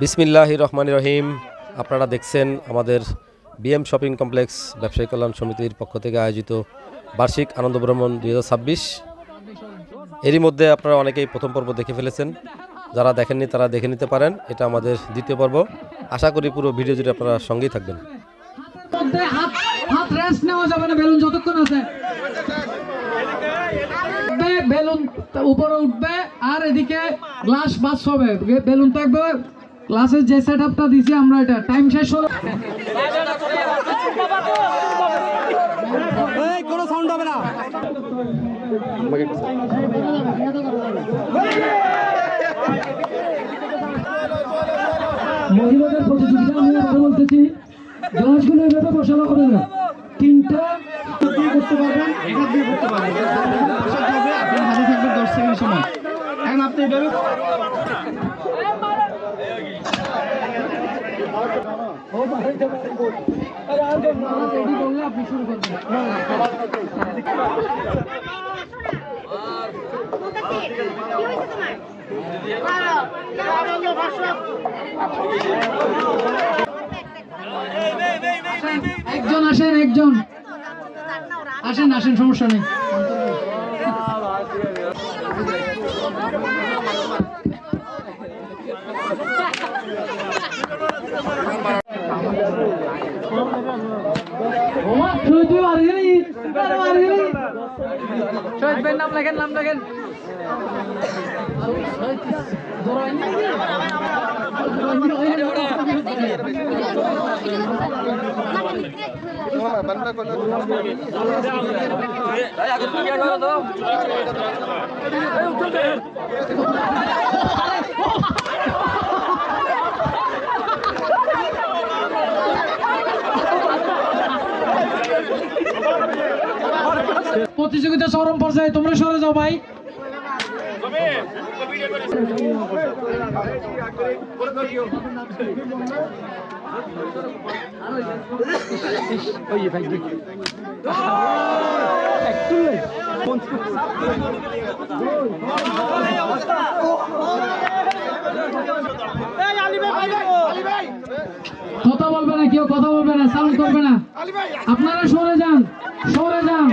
বিসমিল্লাহ রহমান রহিম। আপনারা দেখছেন আমাদের বিএম শপিং কমপ্লেক্স ব্যবসায়ী কল্যাণ সমিতির পক্ষ থেকে আয়োজিত বার্ষিক আনন্দ ভ্রমণ দুই হাজার ছাব্বিশ। এরই মধ্যে আপনারা অনেকেই প্রথম পর্ব দেখে ফেলেছেন। যারা দেখেননি তারা দেখে নিতে পারেন। এটা আমাদের দ্বিতীয় পর্ব। আশা করি পুরো ভিডিও জুড়ে আপনারা সঙ্গেই থাকবেন। মধ্যে হাত হাত রেস্ট নেওয়া যাবে না বেলুন যতক্ষণ আছে। উঠবে, বেলুন উপরে উঠবে আর এদিকে গ্লাস বাস হবে। বেলুন থাকবে গ্লাসের যে সেট আপটা দিছি আমরা এটা। টাইম শেষ হলো। মহিলাদের প্রতিযোগিতা আমি আবার বলতেছি। গ্লাসগুলো এভাবে বসানো হবে না। তিনটা দিয়ে করতে পারবেন এটা দিয়ে করতে পারবেন। বসাতে হবে আপনার হাতে থাকবে দশ সেকেন্ড সময় এখন আপনি এভাবে আপনি শুরু করবেন একজন আসেন একজন। আসেন আসেন সমস্যা নেই। শহীদ ভাইয়ের নাম লেখেন নাম লেখেন। প্রতিযোগিতা চরম পর্যায়ে তোমরা সরে যাও ভাই। কথা বলবে না কেউ কথা বলবে না সাউন্ড করবে না আপনারা সরে যান সরে যান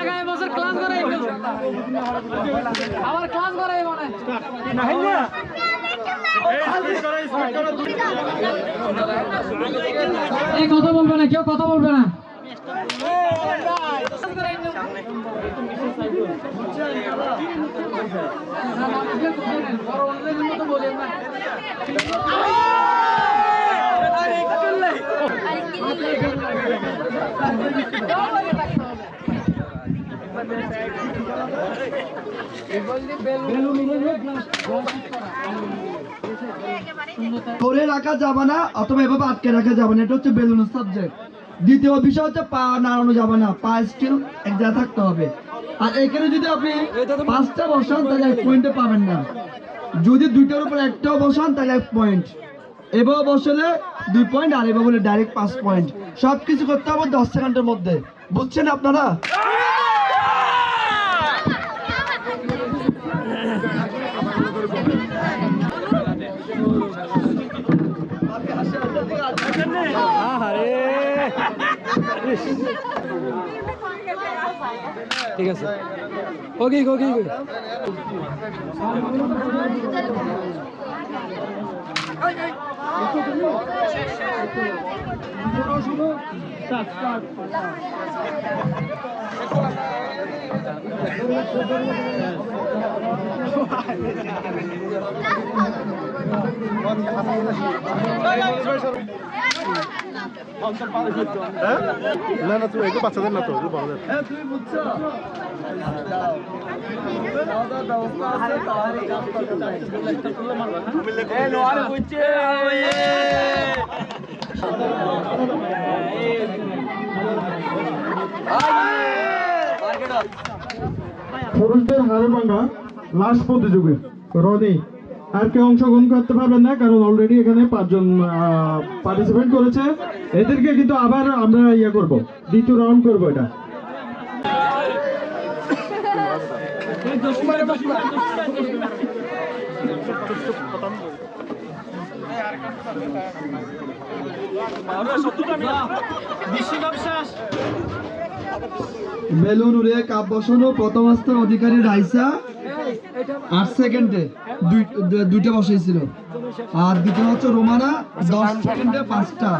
আগামী ক্লাস করাই আবার ক্লাস করাই এই কথা বলবে না কেউ কথা বলবে না। ধরে রাখা যাবে না অথবা এভাবে আটকে রাখা যাবে না এটা হচ্ছে বেলুনের সাবজেক্ট দ্বিতীয় বিষয় হচ্ছে পা নাড়ানো যাবে না, পা স্টিল এক জায়গায় থাকতে হবে। আর এখানে যদি আপনি পাঁচটা বসান, তাহলে এক পয়েন্টে পাবেন না। যদি দুইটার উপর একটাও বসান, তাহলে এক পয়েন্ট এভাবে বসলে দুই পয়েন্ট আর এবার বলে ডাইরেক্ট পাঁচ পয়েন্ট সব কিছু করতে হবে দশ সেকেন্ডের মধ্যে। বুঝছেন আপনারা? ঠিক আছে ওকে ওকে Thank you. না না তুমি বাচ্চাদের না তো বড়দের। পুরুষদের হাড়ে ভাঙ্গা লাস্ট প্রতিযোগী রনি আর কেউ অংশগ্রহণ করতে পারবেন না, কারণ অলরেডি এখানে পাঁচজন পার্টিসিপেট করেছে। এদেরকে কিন্তু আবার আমরা ইয়ে করব, দ্বিতীয় রাউন্ড করব এটা। বেলুন উড়ে কাপ বসানো প্রথম অধিকারী রাইসা। আট সেকেন্ডে দুইটা বসেছিল আর দ্বিতীয় হচ্ছে রোমানা দশ সেকেন্ডে পাঁচটা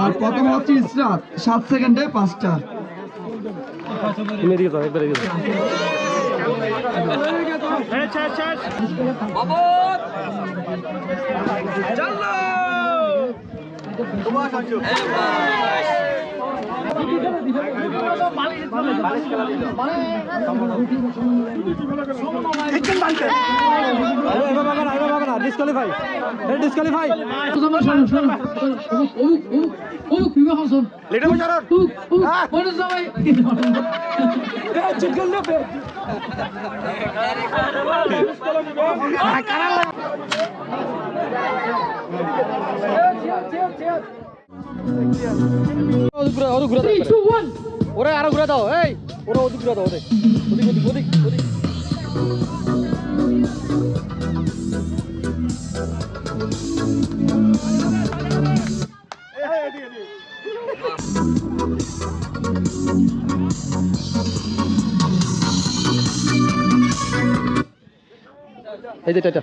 আর প্রথম হচ্ছে ইসরাত সাত সেকেন্ডে পাঁচটা শোনো, বিবাহ শোন। অমুক, অমুক, মনোজ. ওরে আরও ঘুরে দাও এই ওরা ওদিক ঘুরে দাও ওদিক ওদিক ওদিক ওদিক ওদিক এই যে এটা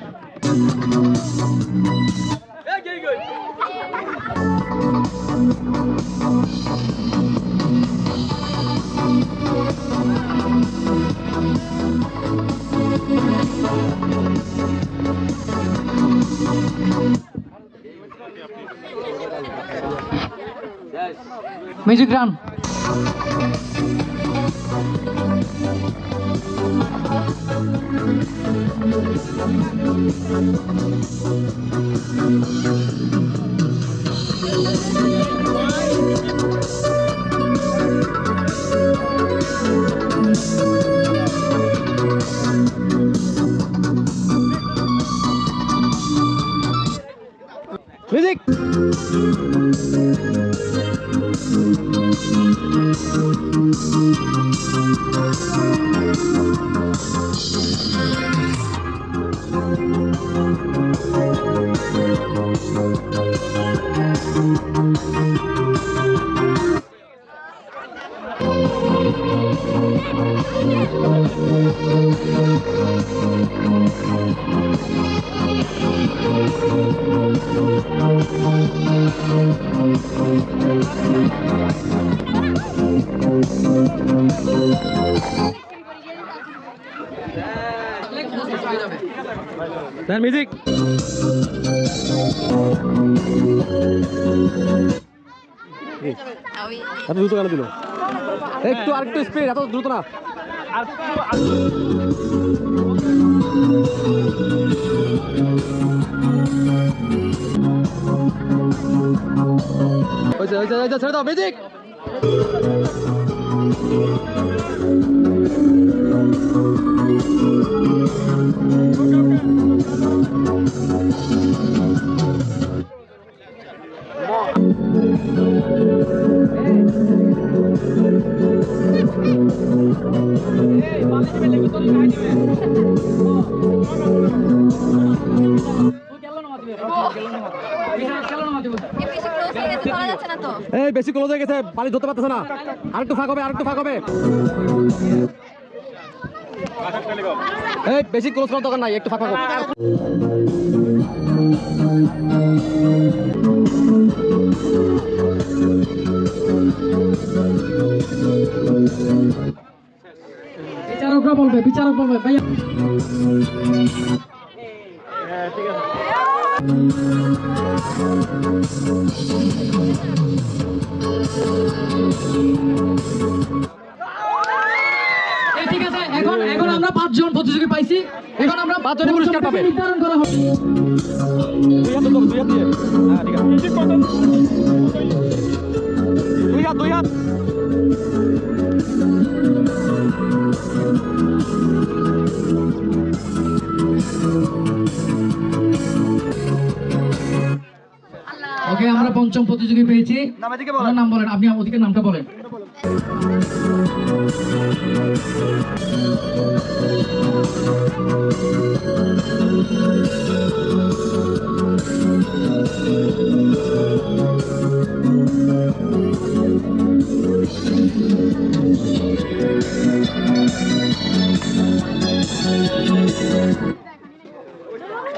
Music round. দেন মিউজিক এত দ্রুত কেন দিল। একটু আরেকটু স্পিড এত দ্রুত না। হয়েছে হয়েছে হয়েছে ছেড়ে দাও মিউজিক এই পানি ধরতে পারতেছে না। আরেকটু ফাঁক হবে আরেকটু ফাঁক হবে। এই বেশি ক্লোজ করার দরকার নাই একটু ফাঁক ফাঁক। বিচারকরা বলবে বিচারক বলবে ভাইয়া। এই ঠিক আছে এখন এখন আমরা পাঁচজন প্রতিযোগী পাইছি। এখন আমরা পাঁচজনের পুরস্কার পাবে নির্ধারণ করা হবে। ওকে আমরা পঞ্চম প্রতিযোগী পেয়েছি। নাম বলেন। আপনি ওদিকে নামটা বলেন।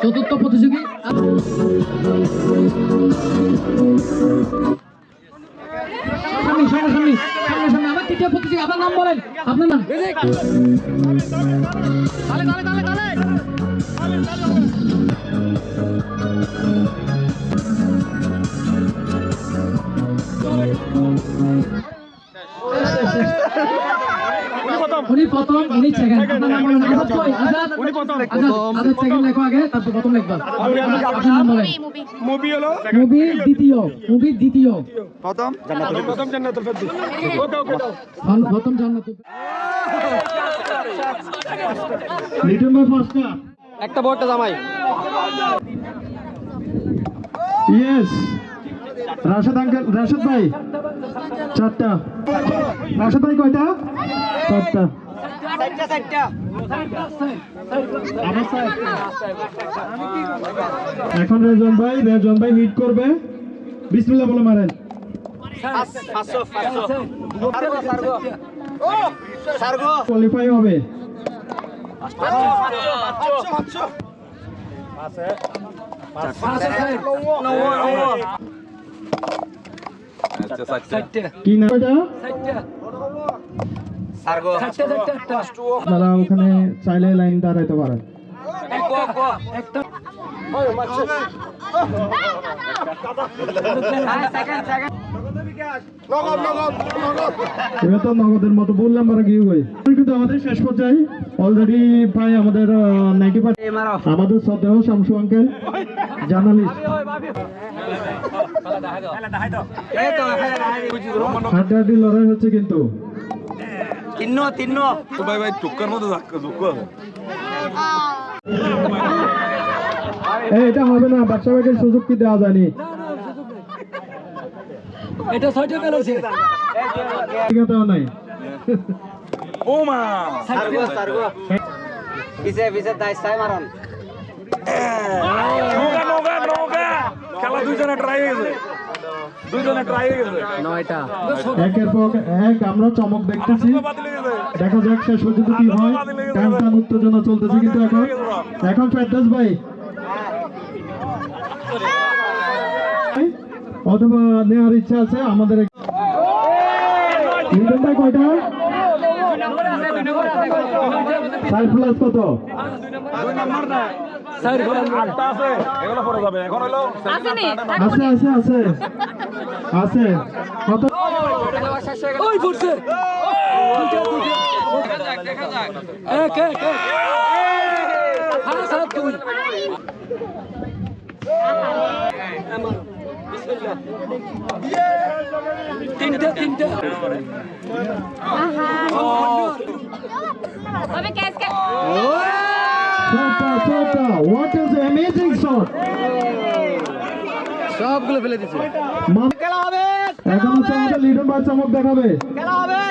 চতুর্থ প্রতিযোগী আপনার নাম বলেন। আপনার নাম? উনি প্রথম উনি সেকেন্ড আপনার নাম বলেন আজাদ কই? আজাদ? উনি প্রথম। আজাদ আজাদ সেকেন্ড লেখো আগে তারপর প্রথম লিখবা। আপনার নাম বলেন। মুভি হলো? মুভি দ্বিতীয় মুভি দ্বিতীয়। প্রথম প্রথম জান্নাতুল ফেরদৌস। ওকে ওকে প্রথম জান্নাত লিটন ভাই একটা বড়টা জামাই। ইয়েস রাশেদ আঙ্কেল রাশেদ ভাই। চারটা। রাশেদ ভাই কয়টা? চারটা। এখন রেজন ভাই রেজন ভাই হিট করবে। বিসমিল্লাহ বলে মারেন। কোয়ালিফাই হবে। কি না এটা? আপনারা ওখানে চাইলে লাইন দাঁড়াইতে পারেন। তো নগদের মতো বললাম কিন্তু আমাদের শেষ পর্যায়ে অলরেডি প্রায় আমাদের নাইনটি আমাদের শ্রদ্ধেয় শামসু আঙ্কেল জার্নালিস্ট হাড্ডাহাড্ডি লড়াই হচ্ছে কিন্তু। তিন্ন তিন্ন ভাই ভাই টুক্কার মতো এটা হবে না বাচ্চা ভাইকে সুযোগ কি দেওয়া যায়নি এটা হয়েছে ঠিক আছে নাই ও মা পিছে পিছে দাইস তাই মারন নৌকা নৌকা নৌকা খেলা দুইজনে ট্রাই হয়ে গেছে দুইজনে ট্রাই হয়ে গেছে নয়টা। একের পর এক আমরা চমক দেখতেছি। দেখা যাক শেষ পর্যন্ত কি হয়। উত্তেজনা চলতেছে কিন্তু এখন। এখন ফেরদাস ভাই। অথবা নেওয়ার ইচ্ছা আছে আমাদের ভাই কয়টা? সাইড প্লাস কত? আটটা আছে এগুলো পরে যাবে। এখন হলো আছে আছে আছে আছে। কত? ওই পড়ছে। এক এক এক। হ্যাঁ সাহেব তুমি। তিনটা তিনটা। Tome que es que. ছটা ছটা হোয়াট ইজ অ্যামেজিং শট সবগুলো ফেলে দিছে। খেলা হবে এখন হচ্ছে আমাদের ভাই চমক দেখাবে। খেলা হবে।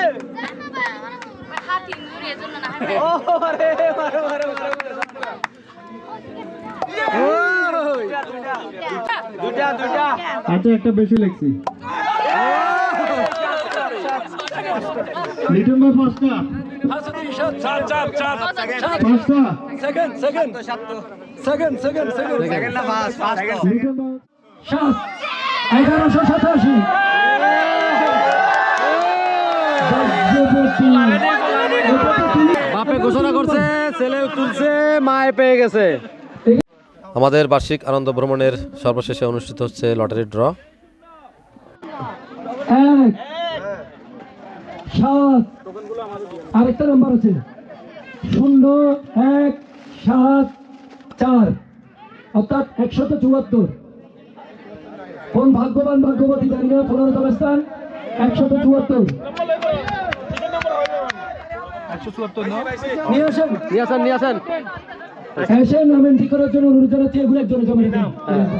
আচ্ছা একটা বেশি লিখছি। লিটন ভাই ফার্স্টটা second second second second second সাত এগারোশো সাতাশি। বাপে ঘোষণা করছে ছেলে তুলছে মায়ে পেয়ে গেছে। আমাদের বার্ষিক আনন্দ ভ্রমণের সর্বশেষে অনুষ্ঠিত হচ্ছে লটারি ড্র। সাত আরেকটা নাম্বার আছে। শূন্য এক সাত চার অর্থাৎ একশত চুয়াত্তর। কোন ভাগ্যবান ভাগ্যবতী জানি না পনেরোতম স্থান একশত চুয়াত্তর। নিয়ে আসেন। নিয়ে আসেন নিয়ে আসেন। এসে নাম এন্ট্রি করার জন্য অনুরোধ জানাচ্ছি এগুলো একজন জমা দিন।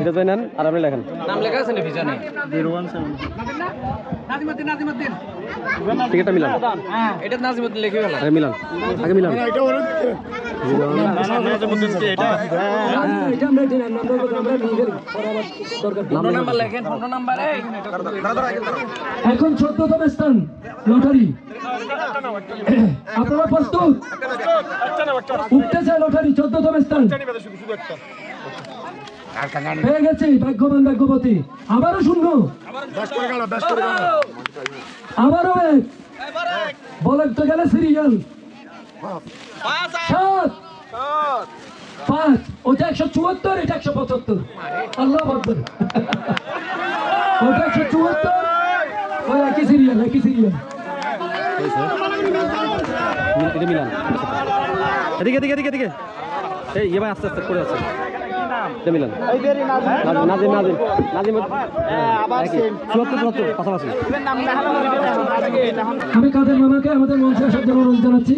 এটা তো নেন আর আপনি লেখেন। টিকিটটা মিলান এটা নাজিমুদ্দিন লিখে নাজিমউদ্দিন নাজিমউদ্দিন আগে মিলান। এটা নাজিমউদ্দিন লিখে ফেলা আরে মিলান আগে মিলান। এটা এখন চোদ্দতম স্থান, লটারি। আপনারা প্রস্তুত? উঠতেছে লটারি, চোদ্দতম স্থান। ভাগ্যবান ভাগ্যবতী। আবারও শূন্য। আবারও এক। বলেন তো গেলে সিরিয়াল সাত। পাঁচ। ওটা একশো চুয়াত্তর এটা একশো পঁচাত্তর। আল্লাহ আকবর। ওটা একশো চুয়াত্তর। ওই একই সিরিয়াল একই সিরিয়াল এটা মিলান। এদিকে এদিকে এদিকে এদিকে। এই ইয়ে আস্তে আস্তে করে আছে মিলান। নাজিম নাজিম নাজিম। চুয়াত্তর চুয়াত্তর পাশাপাশি। আমি কাদের মামাকে আমাদের মঞ্চে আসার জন্য অনুরোধ জানাচ্ছি।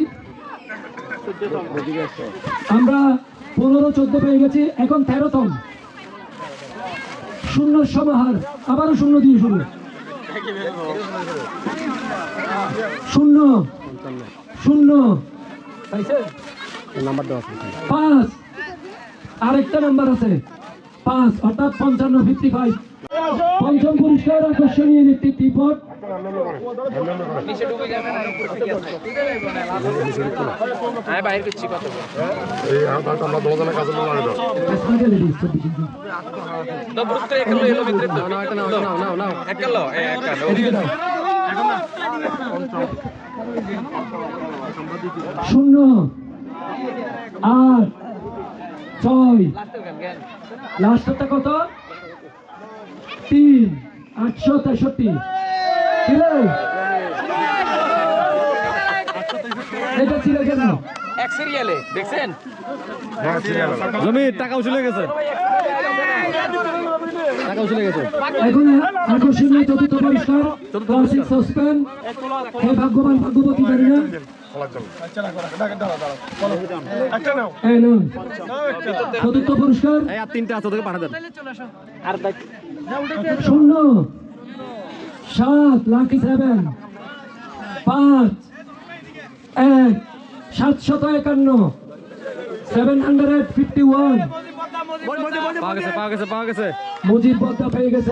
আমরা পনেরো, চোদ্দ পেয়ে গেছি, এখন তেরোতম শূন্য সমাহার, আবারও শূন্য দিয়ে শুরু। শূন্য শূন্য। পাঁচ। আরেকটা নাম্বার আছে। পাঁচ, অর্থাৎ পঞ্চান্ন ফিফটি ফাইভ পঞ্চম পুরস্কার আকর্ষণীয় একটি টিপট। শূন্য আট ছয়। লাস্টটা কত? তিন আটশো তেষট্টি? এটা ছিল কেন? জমি টাকা উচলে গেছে। টাকা উচলে গেছে। এখন আকর্ষণীয় চতুর্থ পুরস্কার ক্লাসিক সাসপেন্ড হে ভাগ্যবান ভাগ্যবতী জানি না। চতুর্থ পুরস্কার এই আর তিনটা আছে ওদেরকে পাঠা দেন। শূন্য সাত লাকি সেভেন পাঁচ এক সাতশত একান্ন seven hundred fifty one Mujib বদ্দা পেয়ে গেছে।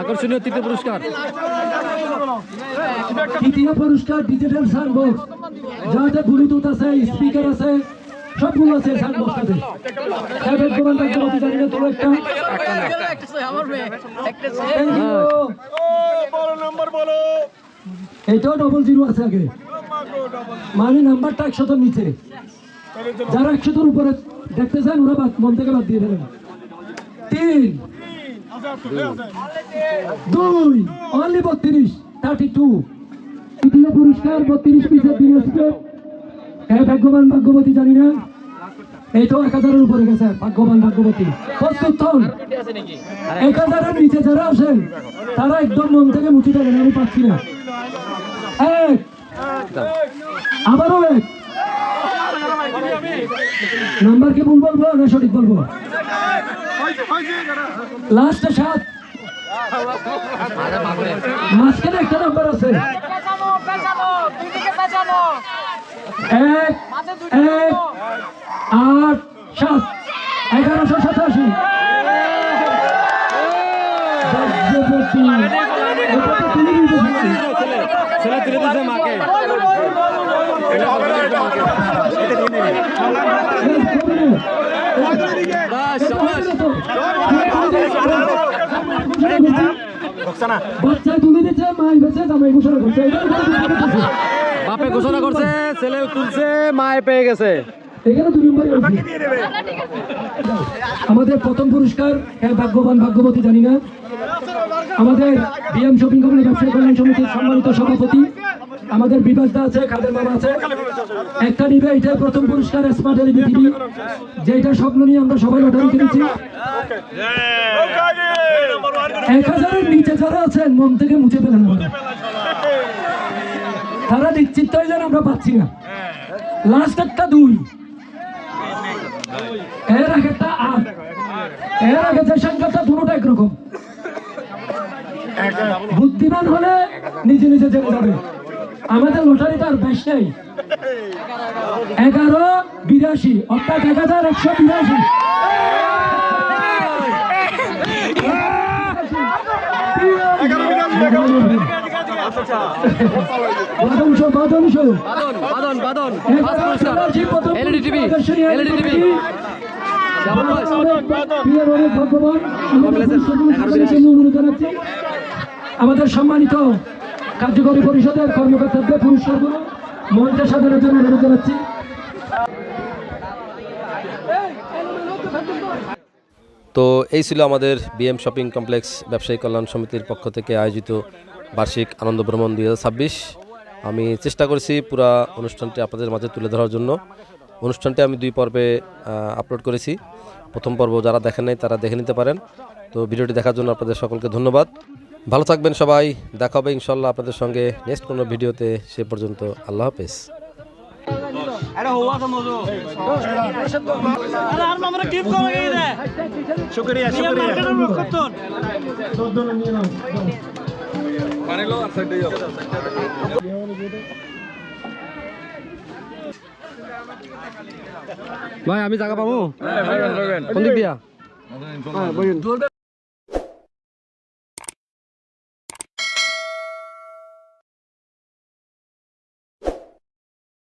আকর্ষণীয় তৃতীয় পুরস্কার। তৃতীয় পুরস্কার ডিজিটাল বক্স যাতে ব্লুটুথ আছে স্পিকার আছে, সবগুলো আছে সাউন্ড বক্সটাতে সাহেবের দোকান থাকতে পারছি জানি না তোর একটা. এটাও ডবল জিরো আছে আগে। মানে নাম্বারটা একশোর নিচে। যারা একশোর উপরে দেখতে চান, ওরা মন থেকে বাদ দিয়ে দেবেন। তিন। দুই। অনলি বত্রিশ। থার্টি টু তৃতীয় পুরস্কার বত্রিশ পিসের দিনাজপুর হ্যাঁ ভাগ্যবান ভাগ্যবতী, জানি না? এইটাও এক হাজারের উপরে গেছে, ভাগ্যবান ভাগ্যবতী। প্রস্তুত এক হাজারের নিচে যারা আছেন, তারা একদম মন থেকে মুচি থাকেন আমি পাচ্ছি না। এক। আবারও এক। নাম্বার কি ভুল বলব না সঠিক বলব? লাস্টে সাত। মাঝখানে একটা নাম্বার আছে। পেঁচানো পেঁচানো দিদিকে এক এক আট সাত এগারোশো সাতাশি। ছেলে। তুলে দিচ্ছে মাকে বাস, সাবাস। বাচ্চায় তুলে দিচ্ছে মাই বেছে জামাই ঘোষণা করছে। এটাই বড় কথা। বাপে ঘোষণা করছে ছেলে তুলছে মায়ে পেয়ে গেছে। এখানে দুই নম্বরই আমাদের প্রথম পুরস্কার হ্যাঁ ভাগ্যবান ভাগ্যবতী জানি না। আমাদের বিএম শপিং কোম্পানি ব্যবসায়ী কল্যাণ সমিতির সম্মানিত সভাপতি। আমাদের বিভাসদা আছে খাদের মামা আছে। একটা নিবে, এটাই প্রথম পুরস্কার স্মার্ট এলইডি টিভি যেটা স্বপ্ন নিয়ে আমরা সবাই লটারি কিনেছি এক হাজারের নিচে যারা আছেন, মন থেকে মুছে ফেলেন তারা নিশ্চিত হয়ে যান আমরা পাচ্ছি না। লাস্ট একটা দুই। এর আগে একটা আট। এর আগে যে সংখ্যাটা দুটোটা একরকম। বুদ্ধিমান হলে নিজে নিজে জেনে যাবে। আমাদের লটারিটা আর বেশ নেই। এগারো বিরাশি অর্থাৎ এক হাজার একশো বিরাশি আমাদের সম্মানিত কার্যকরী পরিষদের কর্মকর্তাদের পুরস্কারগুলো মঞ্চে সাজানোর জন্য অনুরোধ জানাচ্ছি। তো এই ছিল আমাদের বিএম শপিং কমপ্লেক্স ব্যবসায়ী কল্যাণ সমিতির পক্ষ থেকে আয়োজিত বার্ষিক আনন্দ ভ্রমণ দু হাজার ছাব্বিশ। আমি চেষ্টা করেছি পুরা অনুষ্ঠানটি আপনাদের মাঝে তুলে ধরার জন্য। অনুষ্ঠানটি আমি দুই পর্বে আপলোড করেছি। প্রথম পর্ব যারা দেখেন নাই তারা দেখে নিতে পারেন। তো ভিডিওটি দেখার জন্য আপনাদের সকলকে ধন্যবাদ। ভালো থাকবেন সবাই দেখা হবে ইনশাল্লাহ আপনাদের সঙ্গে নেক্সট কোনো ভিডিওতে সে পর্যন্ত আল্লাহ হাফেজ। ভাই আমি জায়গা পাবো? কোন দিক দিয়া